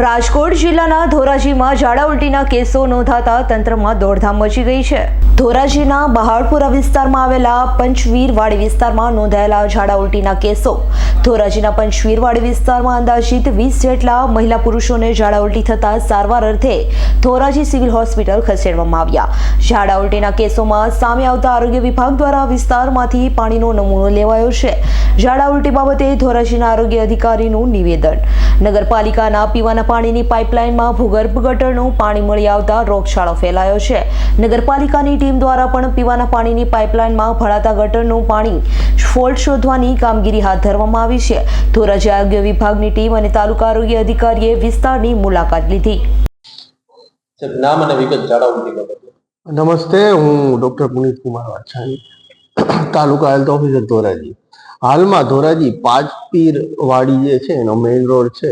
રાજકોટ જિલ્લાના ધોરાજીમાં ઝાડા ઉલટીના કેસો નોંધાતા તંત્રમાં દોડધામ મચી ગઈ છે. ધોરાજીના બહાડપુરા વિસ્તારમાં આવેલા પંચવીરવાડી વિસ્તારમાં નોંધાયેલા ઝાડા ઉલટીના કેસો. ધોરાજીના પંચવીરવાડી વિસ્તારમાં અંદાજિત વીસ જેટલા મહિલા પુરુષોને ઝાડા ઉલટી થતાં સારવાર અર્થે ધોરાજી સિવિલ હોસ્પિટલ ખસેડવામાં આવ્યા. ઝાડા ઉલટીના કેસોમાં સામે આવતા આરોગ્ય વિભાગ દ્વારા વિસ્તારમાંથી પાણીનો નમૂનો લેવાયો છે. ઝાડા ઉલટી બાબતે ધોરાજીના આરોગ્ય અધિકારીનું નિવેદન. નગરપાલિકાના પીવાના પાણીની પાઇપલાઇનમાં ભૂગર્ભ ગટરનું પાણી મળી આવતા રોગચાળો ફેલાયો છે. નગરપાલિકાની ટીમ દ્વારા પણ પીવાના પાણીની પાઇપલાઇનમાં ભળાતા ગટરનું પાણી ફોલ્ટ શોધવાની કામગીરી હાથ ધરવામાં આવી છે. ધોરાજી આરોગ્ય વિભાગની ટીમ અને તાલુકા આરોગ્ય અધિકારીએ વિસ્તારની મુલાકાત લીધી. નામ અને વિગત ઝાડા નમસ્તે હું doctor Punit Kumar Vachhani taluka health officer Dhoraji. હાલમાં ધોરાજી પાંચ પીર વાડી જે છે એનો મેઇન રોડ છે,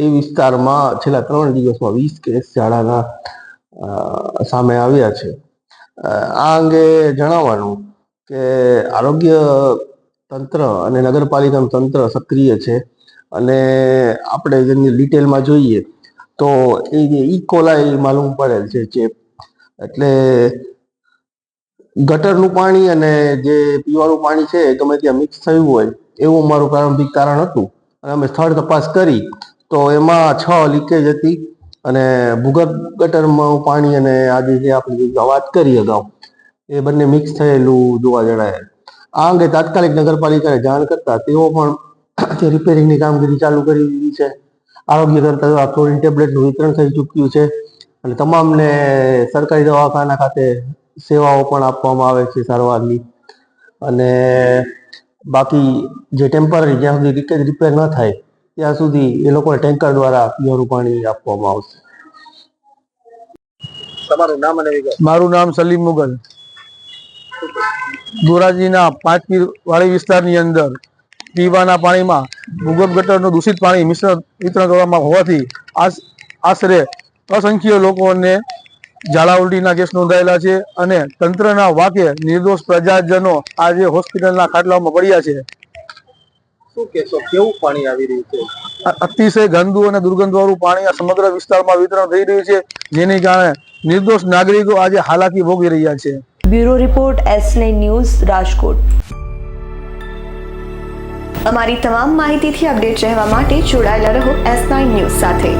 એ વિસ્તારમાં છેલ્લા ત્રણ દિવસમાં વીસ કેસ ઝાડાના સામે આવ્યા છે. આ અંગે જણાવવાનું કે આરોગ્ય તંત્ર અને નગરપાલિકાનું તંત્ર સક્રિય છે અને આપણે જેની ડિટેલમાં જોઈએ તો એ જે ઇકોલાઈ માલુમ પડેલ છે, ચેપ. એટલે ગટરનું પાણી અને જે પીવાનું પાણી છે એ ગમે ત્યાં મિક્સ થયું હોય, એવું મારું પ્રારંભિક કારણ હતું. અને અમે સ્થળ તપાસ કરી, તો એમાં છ લીકેજ હતી અને ભૂગર્ભ ગટરમાં પાણી અને આજે જે આપણે વાત કરી અગાઉ, એ બંને મિક્સ થયેલું જોવા જણાય. આ અંગે તાત્કાલિક નગરપાલિકાને જાણ કરતા તેઓ પણ તે રિપેરિંગની કામગીરી ચાલુ કરી દીધી છે. આરોગ્ય દ્વારા ક્લોરીન ટેબ્લેટનું વિતરણ થઈ ચૂક્યું છે. અને તમામને સરકારી દવાખાના ખાતે સેવાઓ પણ આપવામાં આવે છે સારવારની. અને બાકી જે ટેમ્પરરી જ્યાં સુધી લીકેજ રિપેર ન થાય ત્યાં સુધી એ લોકોને ટેન્કર દ્વારા પીવાનું પાણી આપવામાં આવશે. તમારું નામ અને મારું નામ સલીમ મુગલ. ધોરાજીના પાંચ પીર વાડી વિસ્તારની અંદર પીવાના પાણીમાં ભૂગર્ભ ગટરનું દૂષિત પાણી મિશ્રણ વિતરણ કરવામાં હોવાથી આશરે અસંખ્ય લોકોને ઝાડા ઉલટીના કેસ નોંધાયેલા છે અને તંત્રના વાકે નિર્દોષ પ્રજાજનો આજે હોસ્પિટલના ખાટલામાં પડ્યા છે. શું કહેશો કેવું પાણી આવી રહ્યું છે? અતિશય ગંદુ અને દુર્ગંધવાળું પાણી આ સમગ્ર વિસ્તારમાં વિતરણ થઈ રહ્યું છે જેની કારણે નિર્દોષ નાગરિકો આજે હાલાકી ભોગવી રહ્યા છે. Bureau report S news Rajkot. અમારી તમામ માહિતીથી અપડેટ રહેવા માટે જોડાયેલા રહો એસ ન્યૂઝ સાથે.